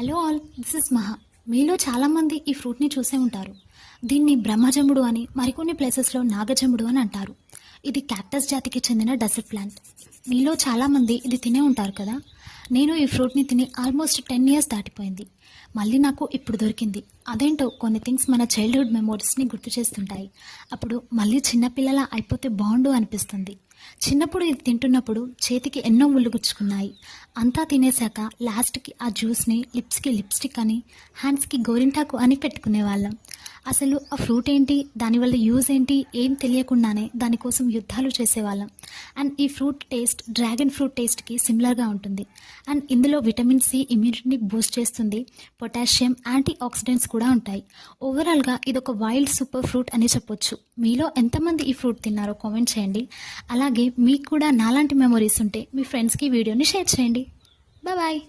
Hello all this is మహా మీలో చాలామంది ఈ ఫ్రూట్ని చూసే ఉంటారు. దీన్ని బ్రహ్మజముడు అని మరికొన్ని ప్లేసెస్లో నాగజముడు అని అంటారు. ఇది క్యాక్టస్ జాతికి చెందిన డెసర్ట్ ప్లాంట్ మీలో చాలామంది ఇది తినే ఉంటారు కదా? నేను ఈ ఫ్రూట్ని తిని ఆల్మోస్ట్ టెన్ ఇయర్స్ దాటిపోయింది. మళ్ళీ నాకు ఇప్పుడు దొరికింది. అదేంటో కొన్ని థింగ్స్ మన చైల్డ్హుడ్ మెమోరీస్ని గుర్తు చేస్తుంటాయి. అప్పుడు మళ్ళీ చిన్నపిల్లల అయిపోతే బాగుండు అనిపిస్తుంది. చిన్నప్పుడు ఇది తింటున్నప్పుడు చేతికి ఎన్నో ముళ్ళుగుచ్చుకున్నాయి అంతా తినేశాక లాస్ట్కి ఆ జ్యూస్ని లిప్స్కి లిప్స్టిక్ అని హ్యాండ్స్కి గోరింటాకు అని పెట్టుకునేవాళ్ళం. అసలు ఆ ఫ్రూట్ ఏంటి? దానివల్ల యూజ్ ఏంటి? ఏం తెలియకుండానే దానికోసం యుద్ధాలు చేసేవాళ్ళం. అండ్ ఈ ఫ్రూట్ టేస్ట్ డ్రాగన్ ఫ్రూట్ టేస్ట్కి సిమిలర్గా ఉంటుంది. అండ్ ఇందులో విటమిన్ సి ఇమ్యూనిటీని బూస్ట్ చేస్తుంది. పొటాషియం యాంటీ ఆక్సిడెంట్స్ కూడా ఉంటాయి. ఓవరాల్గా ఇది ఒక వైల్డ్ సూపర్ ఫ్రూట్ అని చెప్పొచ్చు. మీలో ఎంతమంది ఈ ఫ్రూట్ తిన్నారో కామెంట్ చేయండి. అలాగే మీకు కూడా నాలాంటి మెమొరీస్ ఉంటే మీ ఫ్రెండ్స్కి వీడియోని షేర్ చేయండి. బాయ్.